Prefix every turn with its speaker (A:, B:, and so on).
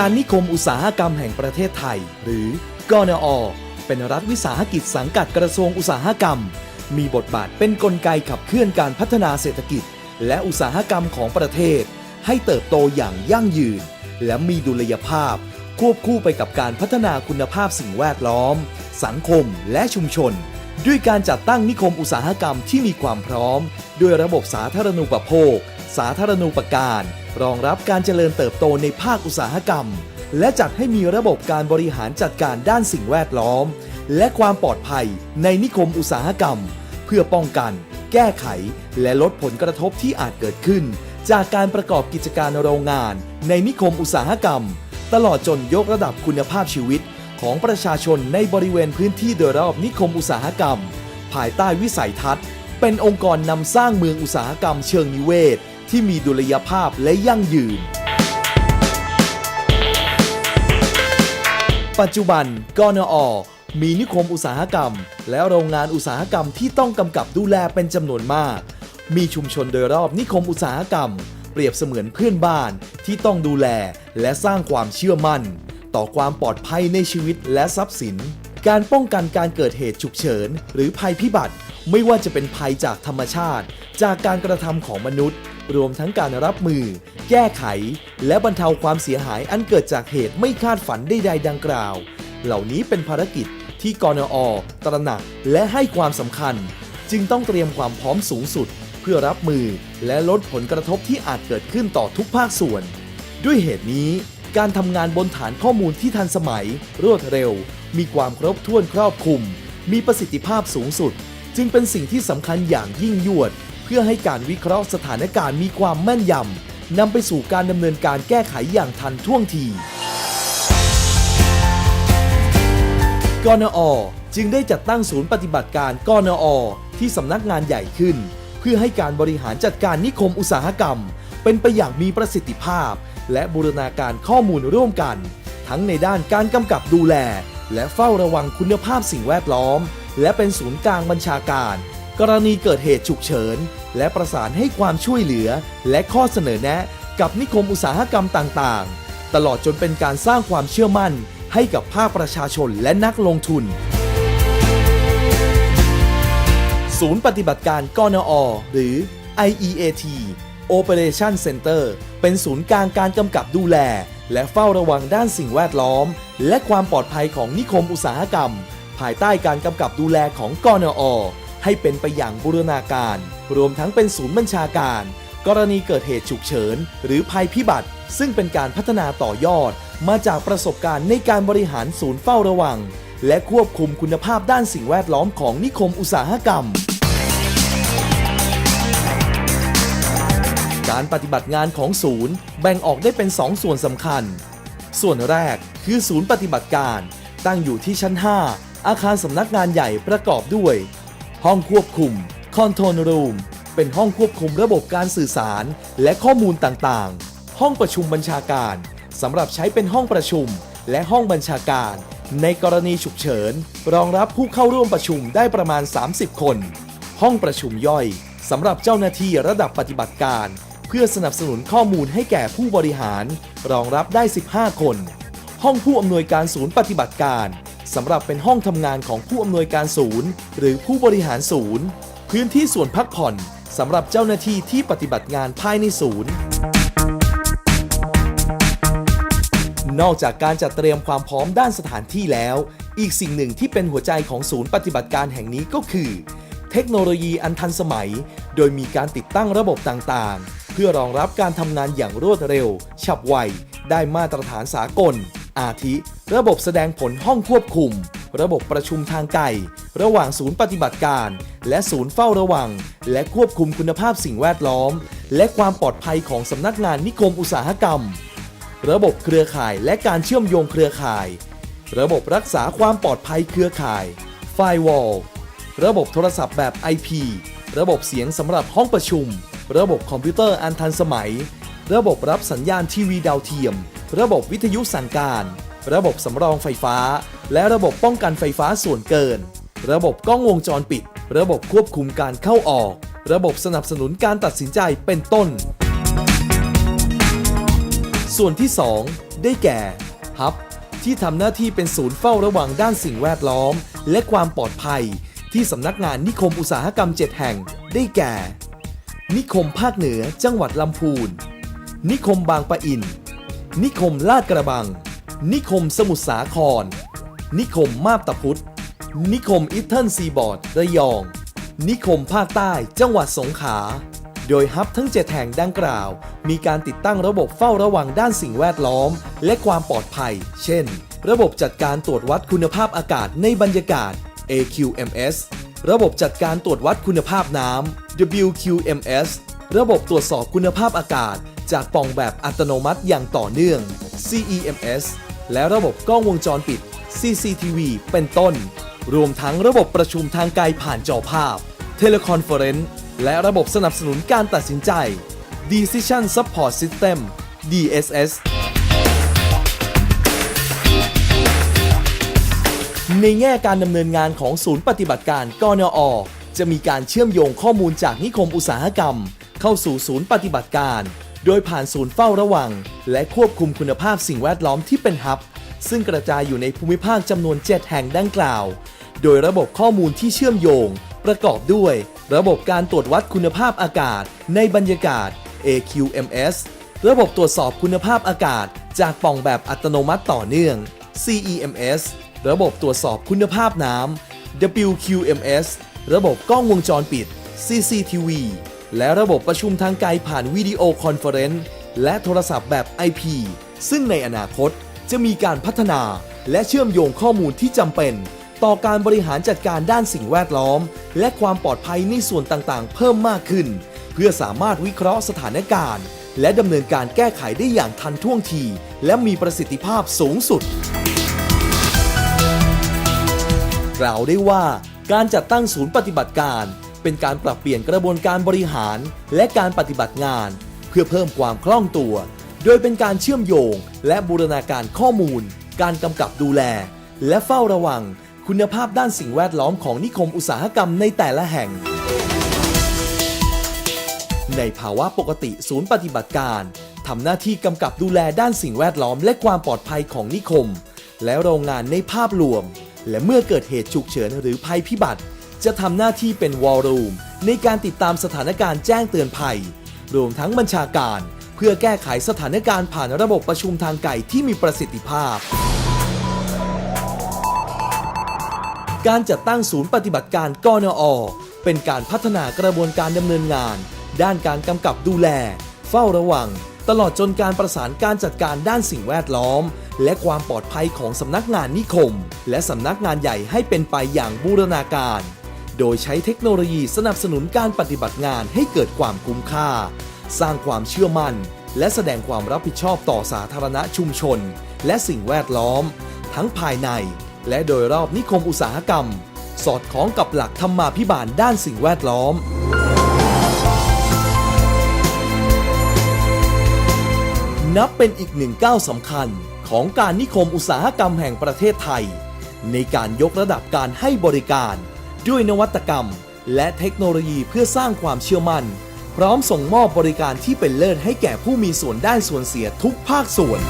A: การนิคมอุตสาหกรรมแห่งประเทศไทย หรือกนอ เป็นรัฐวิสาหกิจสังกัดกระทรวงอุตสาหกรรม มีบทบาทเป็นนกลไกขับเคลื่อนการพัฒนาเศรษฐกิจ และอุตสาหกรรมของประเทศ ให้เติบโตอย่างยั่งยืน และมีดุลยภาพ ควบคู่ไปกับการพัฒนาคุณภาพสิ่งแวดล้อม สังคมและชุมชน ด้วยการจัดตั้งนิคมอุตสาหกรรมที่มีความพร้อม ด้วยระบบสาธารณูปโภค สาธารณูปการ รองรับการเจริญเติบโตในภาคอุตสาหกรรม และจัดให้มีระบบการบริหารจัดการด้านสิ่งแวดล้อม และความปลอดภัยในนิคมอุตสาหกรรม เพื่อป้องกัน แก้ไข และลดผลกระทบที่อาจเกิดขึ้น จากการประกอบกิจการโรงงาน ในนิคมอุตสาหกรรม ตลอดจนยกระดับคุณภาพชีวิต ของประชาชนในบริเวณพื้นที่โดยรอบนิคมอุตสาหกรรม ภายใต้วิสัยทัศน์ เป็นองค์กรนำสร้างเมืองอุตสาหกรรมเชิงนิเวศ ที่มีดุลยภาพและยั่งยืน ปัจจุบันกนอ มีนิคมอุตสาหกรรม และโรงงานอุตสาหกรรมที่ต้องกำกับดูแลเป็นจำนวนมาก มีชุมชนโดยรอบนิคมอุตสาหกรรม เปรียบเสมือนเพื่อนบ้านที่ต้องดูแลและสร้างความเชื่อมั่น ต่อความปลอดภัยในชีวิตและทรัพย์สิน การป้องกันการเกิดเหตุฉุกเฉิน หรือภัยพิบัติ ไม่ว่าจะเป็นภัยจากธรรมชาติ จากการกระทำของมนุษย์ รวมทั้งการรับมือ แก้ไข และบรรเทาความเสียหายอันเกิดจากเหตุไม่คาดฝันใดๆดังกล่าว เหล่านี้เป็นภารกิจที่กนอ ตระหนักและให้ความสำคัญ จึงต้องเตรียมความพร้อมสูงสุด เพื่อรับมือและลดผลกระทบที่อาจเกิดขึ้นต่อทุกภาคส่วน ด้วยเหตุนี้ การทำงานบนฐานข้อมูลที่ทันสมัย รวดเร็ว มีความครบถ้วนครอบคลุม มีประสิทธิภาพสูงสุด จึงเป็นสิ่งที่สำคัญอย่างยิ่งยวด เพื่อให้การวิเคราะห์สถานการณ์มีความแม่นยำนำไปสู่การดำเนินการแก้ไขอย่างทันท่วงทีกนอ จึงได้จัดตั้งศูนย์ปฏิบัติการกนอ ที่สำนักงานใหญ่ขึ้น เพื่อให้การบริหารจัดการนิคมอุตสาหกรรม เป็นไปอย่างมีประสิทธิภาพ และบูรณาการข้อมูลร่วมกัน ทั้งในด้านการกำกับดูแล และเฝ้าระวังคุณภาพสิ่งแวดล้อม และเป็นศูนย์กลางบัญชาการ กรณีเกิดเหตุฉุกเฉิน และประสานให้ความช่วยเหลือ และข้อเสนอแนะ กับนิคมอุตสาหกรรมต่างๆ ตลอดจนเป็นการสร้างความเชื่อมั่น ให้กับภาคประชาชนและนักลงทุน ศูนย์ปฏิบัติการกนอ หรือ IEAT Operation Center เป็นศูนย์กลางการกำกับดูแล และเฝ้าระวังด้านสิ่งแวดล้อม และความปลอดภัยของนิคมอุตสาหกรรม ภายใต้การกำกับดูแลของกนอ ให้เป็นไปอย่างบูรณาการ รวมทั้งเป็นศูนย์บัญชาการ กรณีเกิดเหตุฉุกเฉิน หรือภัยพิบัติ ซึ่งเป็นการพัฒนาต่อยอด มาจากประสบการณ์ในการบริหารศูนย์เฝ้าระวัง และควบคุมคุณภาพด้านสิ่งแวดล้อมของนิคมอุตสาหกรรมการปฏิบัติงานของศูนย์แบ่งออกได้เป็น 2 ส่วนสำคัญ ส่วนแรกคือศูนย์ปฏิบัติการ ตั้งอยู่ที่ชั้น 5 อาคารสำนักงานใหญ่ประกอบด้วย ห้องควบคุม Control Room เป็นห้องควบคุมระบบการสื่อสาร และข้อมูลต่างๆ ห้องประชุมบัญชาการสำหรับใช้เป็นห้องประชุม และห้องบัญชาการ ในกรณีฉุกเฉิน รองรับผู้เข้าร่วมประชุมได้ประมาณ 30 คน ห้องประชุมย่อยสำหรับเจ้าหน้าที่ระดับปฏิบัติการ เพื่อสนับสนุนข้อมูลให้แก่ผู้บริหาร รองรับได้ 15 คน ห้องผู้อำนวยการศูนย์ปฏิบัติการ สำหรับเป็นห้องทำงานของผู้อำนวยการศูนย์ หรือผู้บริหารศูนย์ พื้นที่ส่วนพักผ่อนสำหรับเจ้าหน้าที่ที่ปฏิบัติงานภายในศูนย์ นอกจากการจัดเตรียมความพร้อมด้านสถานที่แล้ว อีกสิ่งหนึ่งที่เป็นหัวใจของศูนย์ปฏิบัติการแห่งนี้ก็คือ เทคโนโลยีอันทันสมัย โดยมีการติดตั้งระบบต่างๆ เพื่อรองรับการทำงานอย่างรวดเร็ว ฉับไว ได้มาตรฐานสากล อาทิ ระบบแสดงผลห้องควบคุม ระบบประชุมทางไกล ระหว่างศูนย์ปฏิบัติการ และศูนย์เฝ้าระวัง และควบคุมคุณภาพสิ่งแวดล้อม และความปลอดภัยของสำนักงานนิคมอุตสาหกรรม ระบบเครือข่ายและการเชื่อมโยงเครือข่าย ระบบรักษาความปลอดภัยเครือข่าย Firewall ระบบโทรศัพท์แบบ IP ระบบเสียงสำหรับห้องประชุม ระบบคอมพิวเตอร์อันทันสมัย ระบบรับสัญญาณทีวีดาวเทียม ระบบวิทยุสั่งการ ระบบสำรองไฟฟ้า และระบบป้องกันไฟฟ้าส่วนเกิน ระบบกล้องวงจรปิด ระบบควบคุมการเข้าออก ระบบสนับสนุนการตัดสินใจเป็นต้น ส่วนที่ 2 ได้แก่ Hub ที่ทำหน้าที่เป็นศูนย์เฝ้าระวังด้านสิ่งแวดล้อม และความปลอดภัย ที่สำนักงานนิคมอุตสาหกรรม 7 แห่ง ได้แก่ นิคมภาคเหนือจังหวัดลำพูน นิคมบางปะอิน นิคมลาดกระบัง นิคมสมุทรสาคร นิคมมาบตาพุธนิคมอิทเทิลซีบอร์ดระยอง นิคมภาคใต้จังหวัดสงขลาโดยฮับทั้ง7แห่งดังกล่าว มีการติดตั้งระบบเฝ้าระวังด้านสิ่งแวดล้อม และความปลอดภัย เช่น ระบบจัดการตรวจวัดคุณภาพอากาศในบรรยากาศ AQMS ระบบจัดการตรวจวัดคุณภาพน้ำ WQMS ระบบตรวจสอบคุณภาพอากาศ จากปล่องแบบอัตโนมัติอย่างต่อเนื่อง CEMS และระบบกล้องวงจรปิด CCTV เป็นต้น รวมทั้งระบบประชุมทางไกลผ่านจอภาพ Teleconference และระบบสนับสนุนการตัดสินใจ Decision Support System DSS ในแง่การดำเนินงานของศูนย์ปฏิบัติการกนอ จะมีการเชื่อมโยงข้อมูลจากนิคมอุตสาหกรรม เข้าสู่ศูนย์ปฏิบัติการ โดยผ่านศูนย์เฝ้าระวัง และควบคุมคุณภาพสิ่งแวดล้อมที่เป็นฮับ ซึ่งกระจายอยู่ในภูมิภาคจำนวน 7 แห่งดังกล่าว โดยระบบข้อมูลที่เชื่อมโยง ประกอบด้วย ระบบการตรวจวัดคุณภาพอากาศ ในบรรยากาศ AQMS ระบบตรวจสอบคุณภาพอากาศ จากป่องแบบอัตโนมัติต่อเนื่อง CEMS ระบบตรวจสอบคุณภาพน้ำ WQMS ระบบกล้องวงจรปิด CCTV และระบบประชุมทางไกลผ่านวิดีโอคอนเฟอเรนซ์และโทรศัพท์แบบ IP ซึ่งในอนาคตจะมีการพัฒนาและเชื่อมโยงข้อมูลที่จำเป็น ต่อการบริหารจัดการด้านสิ่งแวดล้อม และความปลอดภัยในส่วนต่างๆ เพิ่มมากขึ้น เพื่อสามารถวิเคราะห์สถานการณ์ และดำเนินการแก้ไขได้อย่างทันท่วงที และมีประสิทธิภาพสูงสุด กล่าวได้ว่าการจัดตั้งศูนย์ปฏิบัติการ เป็นการปรับเปลี่ยนกระบวนการบริหาร และการปฏิบัติงาน เพื่อเพิ่มความคล่องตัว โดยเป็นการเชื่อมโยง และบูรณาการข้อมูล การกำกับดูแล และเฝ้าระวัง คุณภาพด้านสิ่งแวดล้อมของนิคมอุตสาหกรรมในแต่ละแห่ง ในภาวะปกติศูนย์ปฏิบัติการทำหน้าที่กำกับดูแลด้านสิ่งแวดล้อมและความปลอดภัยของนิคม และโรงงานในภาพรวม และเมื่อเกิดเหตุฉุกเฉินหรือภัยพิบัติ จะทำหน้าที่เป็นวอลลุ่มในการติดตามสถานการณ์แจ้งเตือนภัย รวมทั้งบัญชาการ เพื่อแก้ไขสถานการณ์ผ่านระบบประชุมทางไกลที่มีประสิทธิภาพ การจัดตั้งศูนย์ปฏิบัติการกนอ เป็นการพัฒนากระบวนการดำเนินงาน ด้านการกำกับดูแล เฝ้าระวัง ตลอดจนการประสานการจัดการด้านสิ่งแวดล้อม และความปลอดภัยของสำนักงานนิคม และสำนักงานใหญ่ให้เป็นไปอย่างบูรณาการ โดยใช้เทคโนโลยีสนับสนุนการปฏิบัติงานให้เกิดความคุ้มค่า สร้างความเชื่อมั่น และแสดงความรับผิดชอบต่อสาธารณชุมชน และสิ่งแวดล้อม ทั้งภายใน และโดยรอบนิคมอุตสาหกรรม สอดคล้องกับหลักธรรมาภิบาลด้านสิ่งแวดล้อมนับเป็นอีกหนึ่งก้าวสำคัญของการนิคมอุตสาหกรรมแห่งประเทศไทย ในการยกระดับการให้บริการ ด้วยนวัตกรรม และเทคโนโลยีเพื่อสร้างความเชื่อมั่น พร้อมส่งมอบบริการที่เป็นเลิศให้แก่ผู้มีส่วนได้ส่วนเสียทุกภาคส่วน